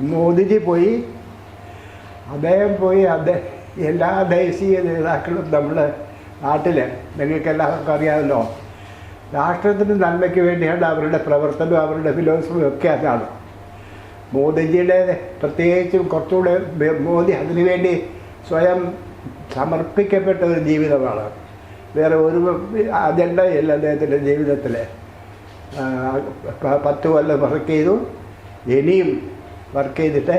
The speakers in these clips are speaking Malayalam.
മോദിജി പോയി. അദ്ദേഹം പോയി. അദ്ദേഹം എല്ലാ ദേശീയ നേതാക്കളും നമ്മുടെ നാട്ടിൽ നിങ്ങൾക്ക് എല്ലാവർക്കും അറിയാമല്ലോ. രാഷ്ട്രത്തിന് നന്മയ്ക്ക് വേണ്ടിയാണ് അവരുടെ പ്രവർത്തനവും അവരുടെ ഫിലോസഫിയും ഒക്കെ അതാണ്. മോദിജിയുടെ പ്രത്യേകിച്ചും കുറച്ചുകൂടെ മോദി അതിനുവേണ്ടി സ്വയം സമർപ്പിക്കപ്പെട്ട ഒരു ജീവിതമാണ്. വേറെ ഒരു അജണ്ടയില്ല അദ്ദേഹത്തിന്റെ ജീവിതത്തിൽ പത്ത് കൊല്ലം വർക്ക് ചെയ്തു. ഇനിയും വർക്ക് ചെയ്തിട്ട്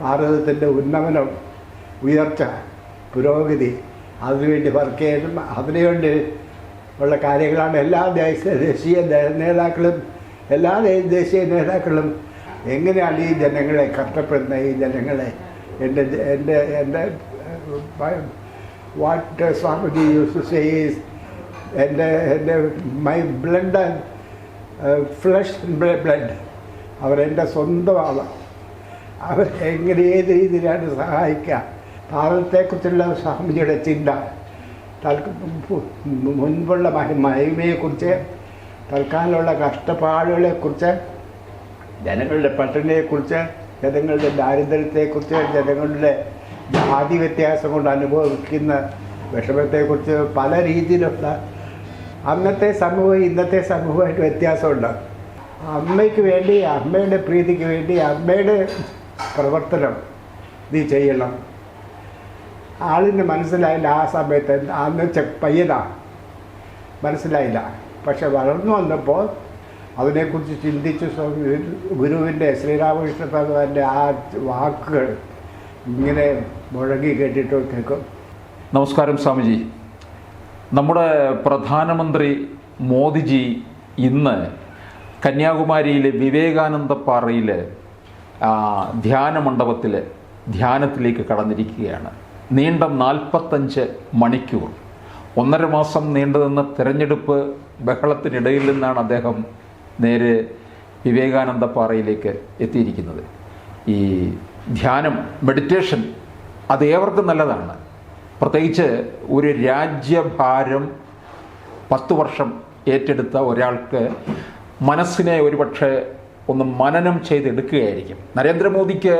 ഭാരതത്തിന്റെ ഉന്നമനം ഉയർച്ച പുരോഗതി അതിനുവേണ്ടി വർക്ക് ചെയ്യണം അതിനുവേണ്ടി ഉള്ള കാര്യങ്ങളാണ് എല്ലാ ദേശീയ നേതാക്കളും എല്ലാ ദേശീയ നേതാക്കളും. എങ്ങനെയാണ് ഈ ജനങ്ങളെ കഷ്ടപ്പെടുന്ന ഈ ജനങ്ങളെ? എന്റെ എന്റെ എന്റെ വാട്ട് സ്വാമിജി യൂസ് ടു എന്റെ എന്റെ മൈ ബ്ലഡ് ഫ്ലഷ് ബ്ലഡ്. അവരെന്റെ സ്വന്തമാണ് അവർ എങ്ങനെ ഏത് രീതിയിലാണ് സഹായിക്കുക? ഭാരതത്തെക്കുറിച്ചുള്ള സ്വാമിജിയുടെ ചിന്ത. മുൻപുള്ള മഹി- മഹിമയെക്കുറിച്ച് തൽക്കാലമുള്ള കഷ്ടപ്പാടുകളെക്കുറിച്ച് ജനങ്ങളുടെ പട്ടിണിയെക്കുറിച്ച് ജനങ്ങളുടെ ദാരിദ്ര്യത്തെക്കുറിച്ച് ജനങ്ങളുടെ ജാതി വ്യത്യാസം കൊണ്ട് അനുഭവിക്കുന്ന വിഷമത്തെക്കുറിച്ച് പല രീതിയിലുള്ള അന്നത്തെ സമൂഹം ഇന്നത്തെ സമൂഹമായിട്ട് വ്യത്യാസമുണ്ട്. അമ്മയ്ക്ക് വേണ്ടി അമ്മയുടെ പ്രീതിക്ക് വേണ്ടി അമ്മയുടെ പ്രവർത്തനം നീ ചെയ്യണം. ആളിന് മനസ്സിലായില്ല ആ സമയത്ത് അന്ന് ചെ മനസ്സിലായില്ല. പക്ഷെ വളർന്നു വന്നപ്പോൾ അതിനെക്കുറിച്ച് ചിന്തിച്ച് ഗുരുവിന്റെ ശ്രീരാമകൃഷ്ണ ഭഗവാന്റെ ആ വാക്കുകൾ ഇങ്ങനെ മുഴങ്ങി കേട്ടിട്ട് കേൾക്കും. നമസ്കാരം സ്വാമിജി. നമ്മുടെ പ്രധാനമന്ത്രി മോദിജി ഇന്ന് കന്യാകുമാരിയിലെ വിവേകാനന്ദ പാറയിൽ ധ്യാന മണ്ഡപത്തിൽ ധ്യാനത്തിലേക്ക് കടന്നിരിക്കുകയാണ്. നീണ്ട നാൽപ്പത്തഞ്ച് മണിക്കൂർ. ഒന്നര മാസം നീണ്ടുനിന്ന തിരഞ്ഞെടുപ്പ് ബഹളത്തിനിടയിൽ നിന്നാണ് അദ്ദേഹം നേരെ വിവേകാനന്ദ പാറയിലേക്ക് എത്തിയിരിക്കുന്നത്. ഈ ധ്യാനം മെഡിറ്റേഷൻ അത് ഏവർക്കും നല്ലതാണ്. പ്രത്യേകിച്ച് ഒരു രാജ്യഭാരം പത്ത് വർഷം ഏറ്റെടുത്ത ഒരാൾക്ക് മനസ്സിനെ ഒരുപക്ഷെ ഒന്ന് മനനം ചെയ്തെടുക്കുകയായിരിക്കും നരേന്ദ്രമോദിക്ക്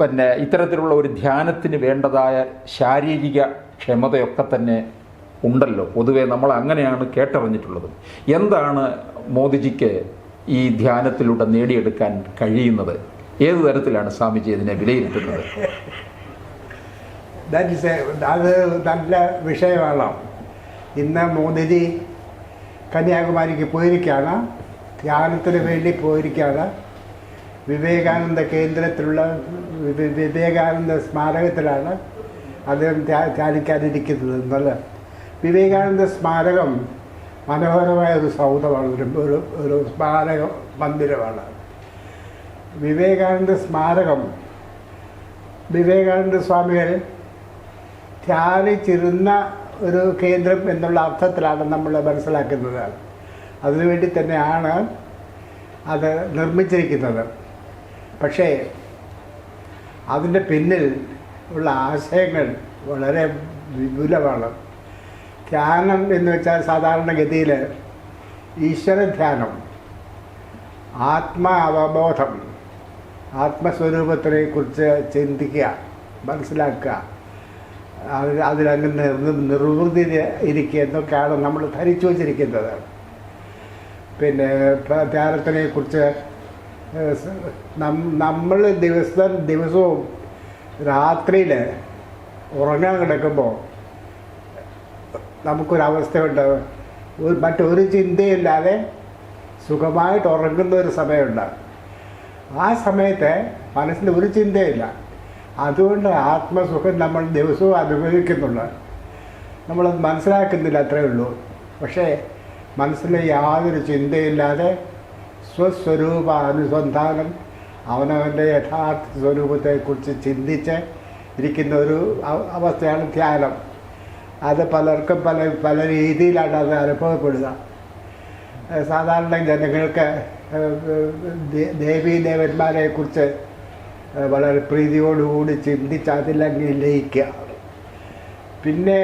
പിന്നെ ഇത്തരത്തിലുള്ള ഒരു ധ്യാനത്തിന് വേണ്ടതായ ശാരീരിക ക്ഷമതയൊക്കെ തന്നെ ഉണ്ടല്ലോ. പൊതുവെ നമ്മൾ അങ്ങനെയാണ് കേട്ടറിഞ്ഞിട്ടുള്ളത്. എന്താണ് മോദിജിക്ക് ഈ ധ്യാനത്തിലൂടെ നേടിയെടുക്കാൻ കഴിയുന്നത്? ഏത് തരത്തിലാണ് സ്വാമിജി ഇതിനെ വിലയിരുത്തുന്നത്? അത് നല്ല വിഷയമാണ്. ഇന്ന് മോദിജി കന്യാകുമാരിക്ക് പോയിരിക്കുകയാണ്. ധ്യാനത്തിന് വേണ്ടി പോയിരിക്കുകയാണ് വിവേകാനന്ദ കേന്ദ്രത്തിലുള്ള വിവേകാനന്ദ സ്മാരകത്തിലാണ് അദ്ദേഹം ധ്യാ- ധ്യാനിക്കാനിരിക്കുന്നത്. എന്നുള്ള വിവേകാനന്ദ സ്മാരകം മനോഹരമായ ഒരു സൗധമാണ്. ഒരു ഒരു ഒരു സ്മാരക മന്ദിരമാണ്. വിവേകാനന്ദ സ്മാരകം വിവേകാനന്ദ സ്വാമികൾ ധ്യാനിച്ചിരുന്ന ഒരു കേന്ദ്രം എന്നുള്ള അർത്ഥത്തിലാണ് നമ്മൾ മനസ്സിലാക്കുന്നത്. അതിനുവേണ്ടി തന്നെയാണ് അത് നിർമ്മിച്ചിരിക്കുന്നത്. പക്ഷേ അതിന്റെ പിന്നിൽ ഉള്ള ആശയങ്ങൾ വളരെ വിപുലമാണ്. ധ്യാനം എന്ന് വെച്ചാൽ സാധാരണഗതിയിൽ ഈശ്വരധ്യാനം ധ്യാനം ആത്മാവബോധം ആത്മസ്വരൂപത്തിനെ കുറിച്ച് ചിന്തിക്കുക മനസ്സിലാക്കുക അതിൽ അതിലങ്ങ് നിർ നിർവൃതി ഇരിക്കുക എന്നൊക്കെയാണ് നമ്മൾ ധരിച്ചു വച്ചിരിക്കുന്നത്. പിന്നെ പ്രചാരത്തിനെക്കുറിച്ച് നമ്മൾ ദിവസം ദിവസവും രാത്രിയിൽ ഉറങ്ങാൻ കിടക്കുമ്പോൾ നമുക്കൊരവസ്ഥയുണ്ട്. മറ്റൊരു ചിന്തയില്ലാതെ സുഖമായിട്ട് ഉറങ്ങുന്ന ഒരു സമയമുണ്ട്. ആ സമയത്ത് മനസ്സിൽ ഒരു ചിന്തയില്ല. അതുകൊണ്ട് ആത്മസുഖം നമ്മൾ ദിവസവും അനുഭവിക്കുന്നുണ്ട്. നമ്മളത് മനസ്സിലാക്കുന്നില്ല അത്രയേ ഉള്ളൂ. പക്ഷേ മനസ്സിൽ യാതൊരു ചിന്തയില്ലാതെ സ്വസ്വരൂപ അനുസന്ധാനം അവനവന്റെ യഥാർത്ഥ സ്വരൂപത്തെക്കുറിച്ച് ചിന്തിച്ച് ഇരിക്കുന്ന ഒരു അവസ്ഥയാണ് ധ്യാനം. അത് പലർക്കും പല പല രീതിയിലാണ് അത് അനുഭവപ്പെടുക. സാധാരണ ജനങ്ങൾക്ക് ദേവീ ദേവന്മാരെ കുറിച്ച് വളരെ പ്രീതിയോടുകൂടി ചിന്തിച്ച് അതിലങ്ങ് ലയിക്കുക. പിന്നെ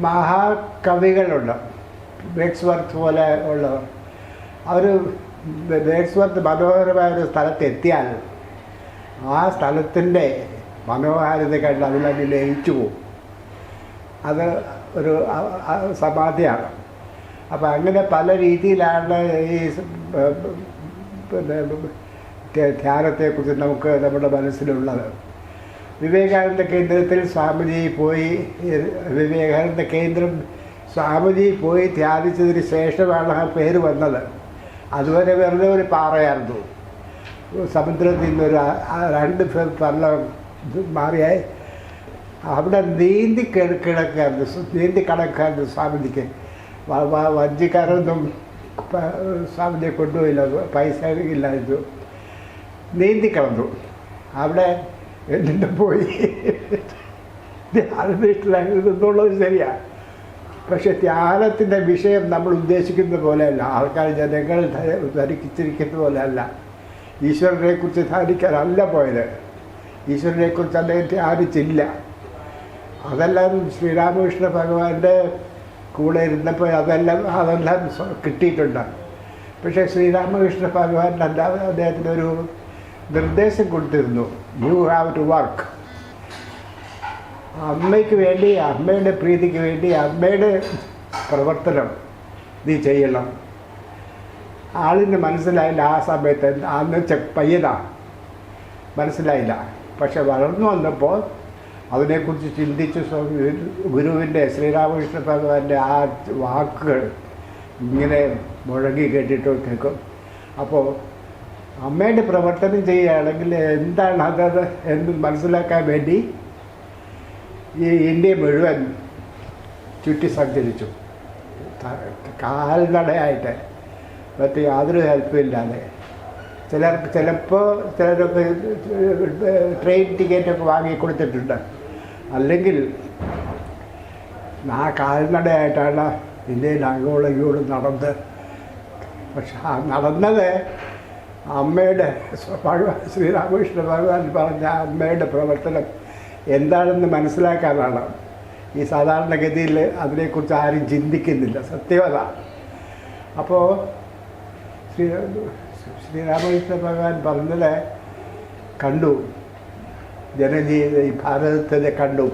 മഹാകവികളുണ്ട്. ബേക്സ് വർത്ത് പോലെ ഉള്ളവർ. അവർ വേഴ്സ്വർത്ത് മനോഹരമായ ഒരു സ്ഥലത്ത് എത്തിയാൽ ആ സ്ഥലത്തിന്റെ മനോഹാരിത കണ്ട് അതിലങ്ങ് ലയിച്ചു പോകും. അത് ഒരു സമാധിയാണ്. അപ്പം അങ്ങനെ പല രീതിയിലാണ് ഈ പിന്നെ ധ്യാനത്തെക്കുറിച്ച് നമുക്ക് നമ്മുടെ മനസ്സിലുള്ളത്. വിവേകാനന്ദ കേന്ദ്രത്തിൽ സ്വാമിജി പോയി. വിവേകാനന്ദ കേന്ദ്രം സ്വാമിജി പോയി ധ്യാനിച്ചതിന് ശേഷമാണ് ആ പേര് വന്നത്. അതുവരെ വെറുതെ ഒരു പാറയായിരുന്നു. സമുദ്രത്തിൽ നിന്നൊരു രണ്ട് പള്ളം മാറിയായി. അവിടെ നീന്തി കിട കിടക്കായിരുന്നു. നീന്തി കിടക്കായിരുന്നു സ്വാമിജിക്ക്. വഞ്ചിക്കാരൊന്നും സ്വാമിജി കൊണ്ടുപോയില്ല. പൈസ ഇല്ലായിരുന്നു. നീന്തി കിടന്നു. അവിടെ എന്നിട്ട് പോയി. ധ്യാനനിഷ്ഠനായിരുന്നുള്ളത് ശരിയാണ് പക്ഷെ ധ്യാനത്തിന്റെ വിഷയം നമ്മൾ ഉദ്ദേശിക്കുന്ന പോലെയല്ല. ആൾക്കാർ ജനങ്ങൾ ധരിച്ചിരിക്കുന്ന പോലെയല്ല. ഈശ്വരനെ കുറിച്ച് ധ്യാനിക്കാനല്ല പോയത്. ഈശ്വരനെ കുറിച്ച് അദ്ദേഹം ധ്യാനിച്ചില്ല. അതെല്ലാം ശ്രീരാമകൃഷ്ണ ഭഗവാന്റെ കൂടെ ഇരുന്നപ്പോൾ അതെല്ലാം അതെല്ലാം കിട്ടിയിട്ടുണ്ട്. പക്ഷേ ശ്രീരാമകൃഷ്ണ ഭഗവാൻ അല്ലാതെ അദ്ദേഹത്തിനൊരു നിർദ്ദേശം കൊടുത്തിരുന്നു. യു ഹാവ് ടു വർക്ക് അമ്മയ്ക്ക് വേണ്ടി അമ്മയുടെ പ്രീതിക്ക് വേണ്ടി അമ്മയുടെ പ്രവർത്തനം നീ ചെയ്യണം. ആളിന് മനസ്സിലായില്ല ആ സമയത്ത് അന്ന് പയ്യനാ. മനസ്സിലായില്ല. പക്ഷെ വളർന്നു വന്നപ്പോൾ അതിനെക്കുറിച്ച് ചിന്തിച്ച് ഗുരുവിന്റെ ശ്രീരാമകൃഷ്ണ ഭഗവാന്റെ ആ വാക്കുകൾ ഇങ്ങനെ മുഴങ്ങി കേട്ടിട്ട് കേൾക്കും അപ്പോൾ അമ്മയുടെ പ്രവർത്തനം ചെയ്യുകയാണെങ്കിൽ എന്താണ് അത് എന്ന് മനസ്സിലാക്കാൻ വേണ്ടി ഈ ഇന്ത്യ മുഴുവൻ ചുറ്റി സഞ്ചരിച്ചു. കാൽനടയായിട്ട് മറ്റേ യാതൊരു ഹെൽപ്പും ഇല്ലാതെ. ചിലർക്ക് ചിലപ്പോൾ ചിലരൊക്കെ ട്രെയിൻ ടിക്കറ്റൊക്കെ വാങ്ങി കൊടുത്തിട്ടുണ്ട്. അല്ലെങ്കിൽ ആ കാൽനടയായിട്ടാണ് ഇന്ത്യയിൽ അങ്ങോളം ഇങ്ങോട്ടും നടന്ന്. പക്ഷെ ആ നടന്നത് അമ്മയുടെ ഭഗവാൻ ശ്രീരാമകൃഷ്ണ ഭഗവാൻ പറഞ്ഞ അമ്മയുടെ പ്രവർത്തനം എന്താണെന്ന് മനസ്സിലാക്കാനാണ്. ഈ സാധാരണഗതിയിൽ അതിനെക്കുറിച്ച് ആരും ചിന്തിക്കുന്നില്ല. സത്യവത അപ്പോൾ ശ്രീ ശ്രീരാമകൃഷ്ണ ഭഗവാൻ പറഞ്ഞത് കണ്ടു. ജനജീവിത ഈ ഭാരതത്തിനെ കണ്ടു.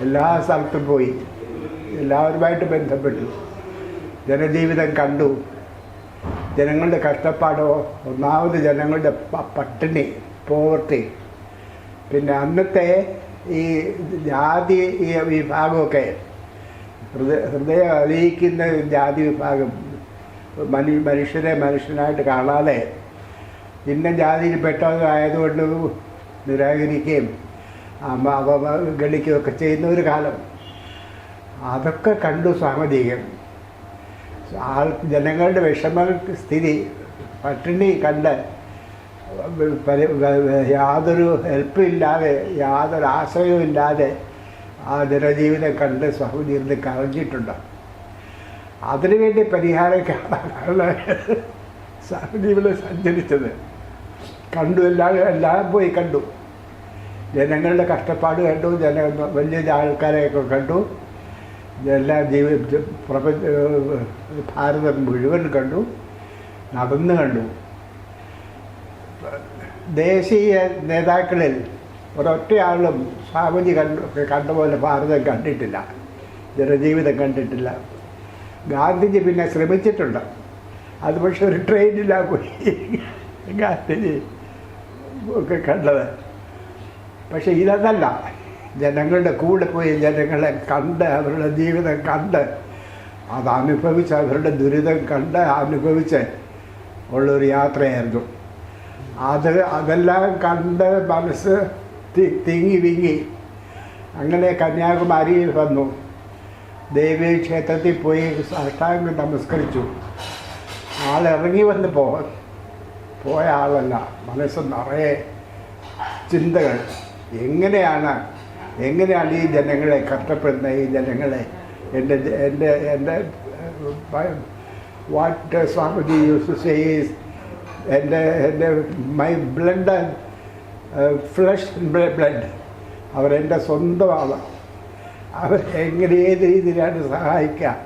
എല്ലാ സ്ഥലത്തും പോയി. എല്ലാവരുമായിട്ട് ബന്ധപ്പെട്ടു. ജനജീവിതം കണ്ടു. ജനങ്ങളുടെ കഷ്ടപ്പാടോ ഒന്നാമത് ജനങ്ങളുടെ പട്ടിണി പോവർട്ടി പിന്നെ അന്നത്തെ ഈ ജാതി ഈ വിഭാഗമൊക്കെ ഹൃദയ ഹൃദയം അറിയിക്കുന്ന ജാതി വിഭാഗം മനു മനുഷ്യരെ മനുഷ്യനായിട്ട് കാണാതെ ഇന്ന ജാതിയിൽ പെട്ടതായതുകൊണ്ട് നിരാകരിക്കുകയും അമ്മ അവഗണിക്കുകയും ഒക്കെ ചെയ്യുന്ന ഒരു കാലം. അതൊക്കെ കണ്ടു സാമതികം ആൾ ജനങ്ങളുടെ വിഷമ സ്ഥിതി. പട്ടിണി കണ്ട് യാതൊരു ഹെൽപ്പും ഇല്ലാതെ യാതൊരു ആശ്രയവും ഇല്ലാതെ ആ ജനജീവിതം കണ്ട് സഹോദരിന്ന് ഇരുന്ന് അതിനുവേണ്ടി പരിഹാരം കാണാനാണ് സ്വാമി ഇവിടെ സഞ്ചരിച്ചത്. കണ്ടു എല്ലാം എല്ലാം പോയി കണ്ടു. ജനങ്ങളുടെ കഷ്ടപ്പാട് കണ്ടു ജന വലിയ ആൾക്കാരെയൊക്കെ കണ്ടു. എല്ലാ ജീവ പ്രപഞ്ച ഭാരതം മുഴുവൻ കണ്ടു നടന്നു കണ്ടു. ദേശീയ നേതാക്കളിൽ ഒരൊറ്റയാളും സ്വാമിജി കണ്ടു കണ്ട പോലെ ഭാരതം കണ്ടിട്ടില്ല. ജനജീവിതം കണ്ടിട്ടില്ല. ഗാന്ധിജി പിന്നെ ശ്രമിച്ചിട്ടുണ്ട്. അത് പക്ഷെ ഒരു ട്രെയിനിലാണ് പോയി. ഗാന്ധിജി ഒക്കെ കണ്ടത്. പക്ഷെ ഇതല്ല. ജനങ്ങളുടെ കൂടെ പോയി ജനങ്ങളെ കണ്ട് അവരുടെ ജീവിതം കണ്ട് അത് അനുഭവിച്ച് അവരുടെ ദുരിതം കണ്ട് അനുഭവിച്ച് ഉള്ളൊരു യാത്രയായിരുന്നു. അത് അതെല്ലാം കണ്ട് മനസ്സ് തിങ്ങി വിങ്ങി. അങ്ങനെ കന്യാകുമാരിയിൽ വന്നു. ദേവീ ക്ഷേത്രത്തിൽ പോയി സാഷ്ടാംഗം നമസ്കരിച്ചു. ആളിറങ്ങി പോ പോയ ആളല്ല. മനസ്സ് നിറയെ ചിന്തകൾ. എങ്ങനെയാണ് എങ്ങനെയാണ് ഈ ജനങ്ങളെ കഷ്ടപ്പെടുന്ന ഈ ജനങ്ങളെ? എന്റെ എന്റെ എന്റെ വാട്ട് സ്വാമിജി യൂസ് സേസ് എന്റെ എന്റെ മൈ ബ്ലഡ് ഫ്ലഷ് ബ്ലഡ്. അവരെന്റെ സ്വന്തമാണ് അവർ എങ്ങനെ ഏത് രീതിയിലാണ് സഹായിക്കുക?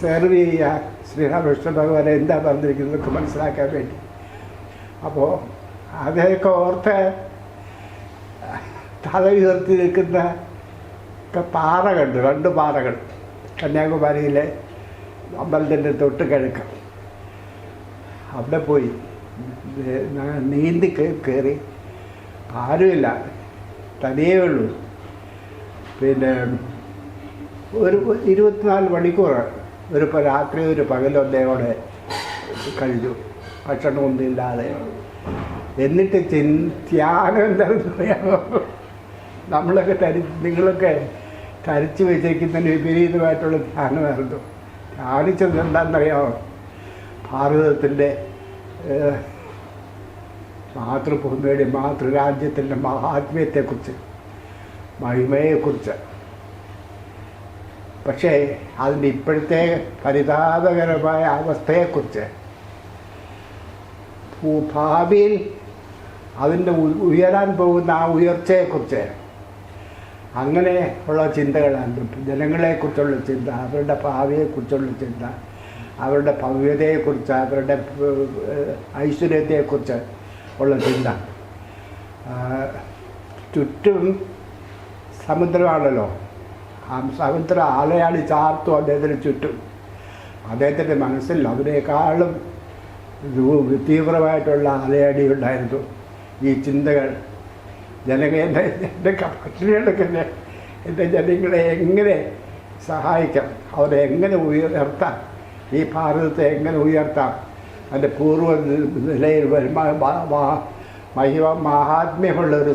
സെർവ് ചെയ്യുക. ശ്രീരാമകൃഷ്ണ ഭഗവാൻ എന്താ പറഞ്ഞിരിക്കുന്നതൊക്കെ മനസ്സിലാക്കാൻ വേണ്ടി. അപ്പോൾ അതൊക്കെ ഓർത്ത് തല ഉയർത്തി നിൽക്കുന്ന പാറകളുണ്ട് രണ്ട് പാറകൾ. കന്യാകുമാരിയിലെ അമ്പലത്തിന്റെ തൊട്ട് കിഴക്ക്. അവിടെ പോയി. നീന്തി കയറി ആരുമില്ല. തനിയേ ഉള്ളൂ. പിന്നെ ഒരു ഇരുപത്തിനാല് മണിക്കൂർ ഒരു രാത്രി ഒരു പകലൊന്നേയോടെ കഴിഞ്ഞു. ഭക്ഷണമൊന്നും ഇല്ലാതെ. എന്നിട്ട് ചിൻ ധ്യാനം എന്താണെന്ന് പറയാമോ നമ്മളൊക്കെ തരി നിങ്ങളൊക്കെ തരിച്ച് വെച്ചേക്കുന്നതിന് വിപരീതമായിട്ടുള്ള ധ്യാനമായിരുന്നു. ധ്യാനിച്ചത് എന്താണെന്നറിയാമോ? ഭാരതത്തിന്റെ മാതൃഭൂമിയുടെ മാതൃരാജ്യത്തിന്റെ മഹാത്മ്യത്തെക്കുറിച്ച് മഹിമയെക്കുറിച്ച്. പക്ഷേ അതിന്റെ ഇപ്പോഴത്തെ പരിതാപകരമായ അവസ്ഥയെക്കുറിച്ച്. ഭാവിയിൽ അതിന്റെ ഉയരാൻ പോകുന്ന ആ ഉയർച്ചയെക്കുറിച്ച്. അങ്ങനെ ഉള്ള ചിന്തകളാണ്. ജനങ്ങളെക്കുറിച്ചുള്ള ചിന്ത അവരുടെ ഭാവിയെക്കുറിച്ചുള്ള ചിന്ത അവരുടെ ഭവ്യതയെക്കുറിച്ച് അവരുടെ ഐശ്വര്യത്തെക്കുറിച്ച് ഉള്ള ചിന്ത. ചുറ്റും സമുദ്രമാണല്ലോ. ആ സമുദ്ര ആലയാളി ചാർത്തു അദ്ദേഹത്തിന് ചുറ്റും. അദ്ദേഹത്തിന്റെ മനസ്സിൽ അതിനേക്കാളും രൂ- തീവ്രമായിട്ടുള്ള അലയടി ഉണ്ടായിരുന്നു ഈ ചിന്തകൾ ജനങ്ങൾ എന്റെ പട്ടിണികളൊക്കെ എന്റെ ജനങ്ങളെ എങ്ങനെ സഹായിക്കാം? അവരെ എങ്ങനെ ഉയർത്താം? ഈ ഭാരതത്തെ എങ്ങനെ ഉയർത്താം? അതിന്റെ പൂർവ നിലയിൽ മഹിമ മഹാത്മ്യമുള്ള ഒരു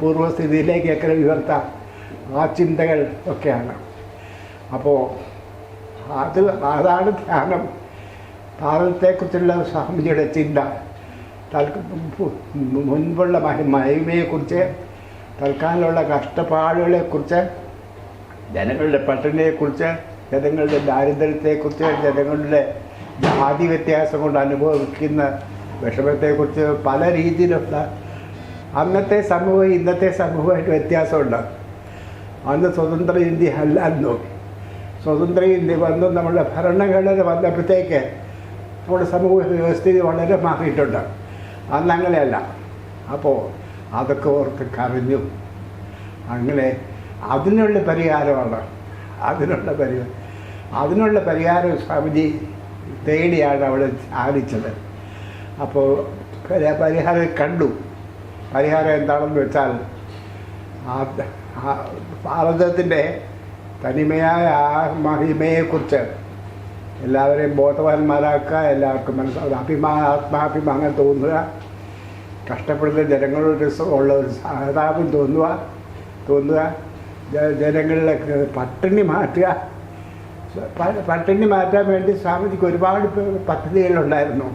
പൂർവസ്ഥിതിയിലേക്ക് എങ്ങനെ ഉയർത്താം? ആ ചിന്തകൾ ഒക്കെയാണ്. അപ്പോൾ അത് അതാണ് ധ്യാനം. ഭാരതത്തെക്കുറിച്ചുള്ള സ്വാമിജിയുടെ ചിന്ത. മുൻപുള്ള മഹി മഹിമയെക്കുറിച്ച് തൽക്കാലമുള്ള കഷ്ടപ്പാടുകളെക്കുറിച്ച് ജനങ്ങളുടെ പട്ടിണിയെക്കുറിച്ച് ജനങ്ങളുടെ ദാരിദ്ര്യത്തെക്കുറിച്ച് ജനങ്ങളുടെ ജാതി വ്യത്യാസം കൊണ്ട് അനുഭവിക്കുന്ന വിഷമത്തെക്കുറിച്ച് പല രീതിയിലുള്ള അന്നത്തെ സമൂഹം ഇന്നത്തെ സമൂഹമായിട്ട് വ്യത്യാസമുണ്ട്. അന്ന് സ്വതന്ത്ര ഇന്ത്യ അല്ല അല്ലായിരുന്നു. സ്വതന്ത്ര ഇന്ത്യ വന്ന് നമ്മുടെ ഭരണഘടന വന്നപ്പോഴത്തേക്ക് നമ്മുടെ സമൂഹ വ്യവസ്ഥിതി വളരെ മാറിയിട്ടുണ്ട്. അന്ന് അങ്ങനെയല്ല അപ്പോൾ അതൊക്കെ ഓർത്ത് കരഞ്ഞു. അങ്ങനെ അതിനുള്ള പരിഹാരമാണ്. അതിനുള്ള പരിഹാരം അതിനുള്ള പരിഹാരം സ്വാമിജി തേടിയാണ് അവിടെ ആലിച്ചത് അപ്പോൾ പരി- പരിഹാരം കണ്ടു. പരിഹാരം എന്താണെന്ന് വെച്ചാൽ ഭാരതത്തിന്റെ തനിമയായ ആ മഹിമയെക്കുറിച്ച് എല്ലാവരെയും ബോധവാന്മാരാക്കുക എല്ലാവർക്കും അഭിമാ അഭിമാന ആത്മാഭിമാനം തോന്നുക. കഷ്ടപ്പെടുന്ന ജനങ്ങളോട് ഉള്ള ഒരു സഹതാപം തോന്നുക തോന്നുക. ജനങ്ങളിലെ പട്ടിണി മാറ്റുക. പട്ടിണി മാറ്റാൻ വേണ്ടി സ്വാമിജിക്ക് ഒരുപാട് പദ്ധതികളുണ്ടായിരുന്നു.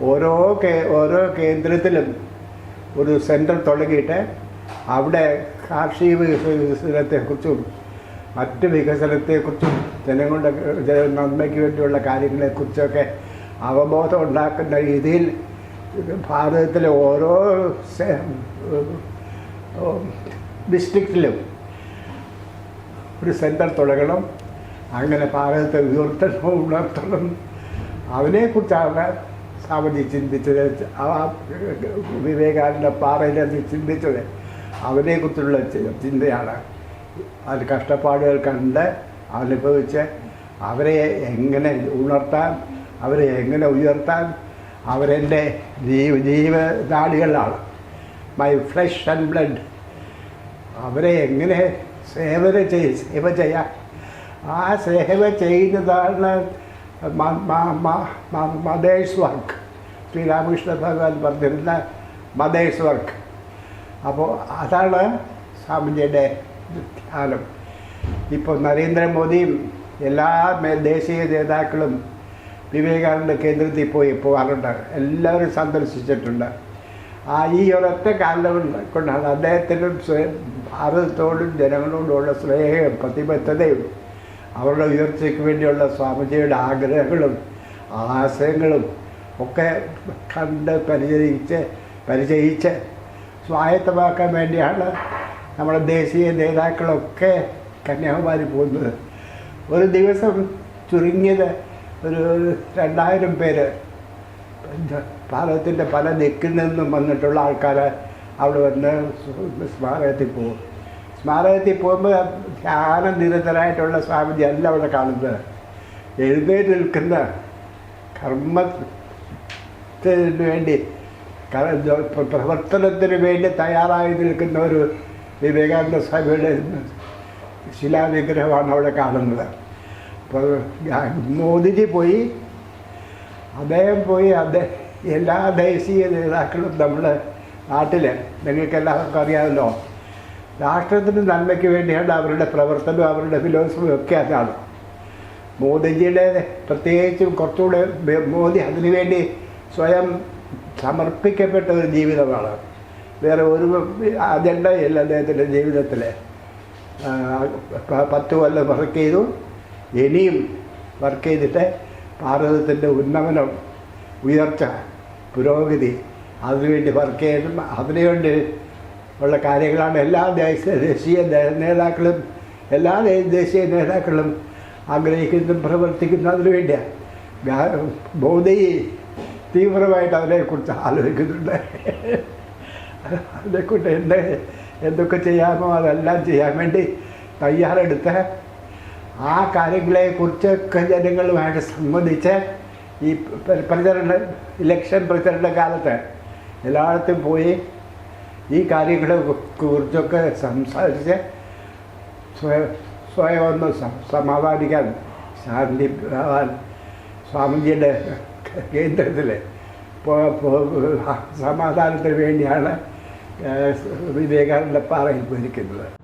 ഓരോ കേ ഓരോ കേന്ദ്രത്തിലും ഒരു സെന്റർ തുടങ്ങിയിട്ട് അവിടെ കാർഷിക വികസനത്തെക്കുറിച്ചും മറ്റ് വികസനത്തെക്കുറിച്ചും ജനങ്ങളുടെ ജന നന്മയ്ക്ക് വേണ്ടിയുള്ള കാര്യങ്ങളെക്കുറിച്ചൊക്കെ അവബോധം ഉണ്ടാക്കുന്ന രീതിയിൽ ഭാരതത്തിലെ ഓരോ ഡിസ്ട്രിക്റ്റിലും ഒരു സെന്റർ തുടങ്ങണം. അങ്ങനെ ഭാരതത്തെ ഉയർത്തണം ഉണർത്തണം. അതിനെക്കുറിച്ചാണ് സ്വാമിജി ചിന്തിച്ചത്. ആ വിവേകാനന്ദ പാറയിലെന്ന് ചിന്തിച്ചത്. അതിനെക്കുറിച്ചുള്ള ചിന്തയാണ്. അത് കഷ്ടപ്പാടുകൾ കണ്ട് അനുഭവിച്ച് അവരെ എങ്ങനെ ഉണർത്താൻ അവരെ എങ്ങനെ ഉയർത്താൻ അവരെന്റെ ജീവ ജീവനാടികളാണ് മൈ ഫ്ലഷ് ആൻഡ് ബ്ലഡ് അവരെ എങ്ങനെ സേവന ചെയ് സേവ ചെയ്യാം ആ സേവ ചെയ്യുന്നതാണ് മദേഴ്സ് വർക്ക് ശ്രീരാമകൃഷ്ണ ഭഗവാൻ പറഞ്ഞിരുന്ന മദേഴ്സ് വർക്ക് അപ്പോൾ അതാണ് സ്വാമിജിയുടെ ധ്യാനം ഇപ്പോൾ നരേന്ദ്രമോദിയും എല്ലാ ദേശീയ നേതാക്കളും വിവേകാനന്ദ കേന്ദ്രത്തിൽ പോയി പോകാറുണ്ട്. എല്ലാവരും സന്ദർശിച്ചിട്ടുണ്ട്. ആ ഈ ഒരൊറ്റ കാലം കൊണ്ട് കൊണ്ടാണ് അദ്ദേഹത്തിനും സ്വയം ഭാരതത്തോടും ജനങ്ങളോടുമുള്ള സ്നേഹവും പ്രതിബദ്ധതയും അവരുടെ ഉയർച്ചയ്ക്ക് വേണ്ടിയുള്ള സ്വാമിജിയുടെ ആഗ്രഹങ്ങളും ആശയങ്ങളും ഒക്കെ കണ്ട് പരിചയിച്ച് പരിചയിച്ച് സ്വായത്തമാക്കാൻ വേണ്ടിയാണ് നമ്മുടെ ദേശീയ നേതാക്കളൊക്കെ കന്യാകുമാരി പോകുന്നത്. ഒരു ദിവസം ചുരുങ്ങിയത് ഒരു രണ്ടായിരം പേര്. ഭാരതത്തിന്റെ പല ദിക്കിൽ നിന്നും വന്നിട്ടുള്ള ആൾക്കാർ അവിടെ വന്ന് സ്മാരകത്തിൽ പോകും. സ്മാരകത്തിൽ പോകുമ്പോൾ ധ്യാനനിരതരായിട്ടുള്ള സ്വാമിജി അല്ല അവിടെ കാണുന്നത്. എഴുന്നേറ്റ് നിൽക്കുന്ന കർമ്മത്തിന് വേണ്ടി പ്രവർത്തനത്തിന് വേണ്ടി തയ്യാറായി നിൽക്കുന്ന ഒരു വിവേകാനന്ദ സ്വാമിയുടെ ശിലാവിഗ്രഹമാണ് അവിടെ കാണുന്നത്. അപ്പോൾ മോദിജി പോയി. അദ്ദേഹം പോയി. അദ്ദേഹം എല്ലാ ദേശീയ നേതാക്കളും നമ്മുടെ നാട്ടിൽ നിങ്ങൾക്ക് എല്ലാവർക്കും അറിയാമല്ലോ. രാഷ്ട്രത്തിന്റെ നന്മയ്ക്ക് വേണ്ടിയാണ് അവരുടെ പ്രവർത്തനവും അവരുടെ ഫിലോസഫിയും ഒക്കെ അതാണ്. മോദിജിയുടെ പ്രത്യേകിച്ചും കുറച്ചുകൂടെ മോദി അതിനുവേണ്ടി സ്വയം സമർപ്പിക്കപ്പെട്ട ഒരു ജീവിതമാണ്. വേറെ ഒരു അജണ്ടയില്ല അദ്ദേഹത്തിന്റെ ജീവിതത്തിൽ പത്ത് കൊല്ലം വർക്ക് ചെയ്തു. ഇനിയും വർക്ക് ചെയ്തിട്ട് ഭാരതത്തിന്റെ ഉന്നമനം ഉയർച്ച പുരോഗതി അതിനുവേണ്ടി വർക്ക് ചെയ്യണം. അതിനുവേണ്ടി ഉള്ള കാര്യങ്ങളാണ് എല്ലാ ദേശ ദേശീയ നേ- നേതാക്കളും എല്ലാ ദേശീയ നേതാക്കളും ആഗ്രഹിക്കുന്നതും പ്രവർത്തിക്കുന്നതും അതിനു വേണ്ടിയാണ് മോദി തീവ്രമായിട്ട് അതിനെക്കുറിച്ച് ആലോചിക്കുന്നുണ്ട്. അതിനെക്കൊണ്ട് എന്ത് എന്തൊക്കെ ചെയ്യാമോ അതെല്ലാം ചെയ്യാൻ വേണ്ടി തയ്യാറെടുത്ത്. ആ കാര്യങ്ങളെക്കുറിച്ചൊക്കെ ജനങ്ങളുമായിട്ട് സംബന്ധിച്ച് ഈ പ്ര- പ്രചരണ ഇലക്ഷൻ പ്രചരണ കാലത്ത് എല്ലായിടത്തും പോയി ഈ കാര്യങ്ങളെ കുറിച്ചൊക്കെ സംസാരിച്ച് സ്വയം സ്വയം ഒന്ന് സ- സമാധാനിക്കാൻ ശാന്തി ആവാൻ സ്വാമിജിയുടെ കേന്ദ്രത്തിൽ പോ- പോ- സമാധാനത്തിന് വേണ്ടിയാണ് ഏഹ്, വിവേകാനന്ദ പാറയിൽ പോയിരിക്കുന്നത്.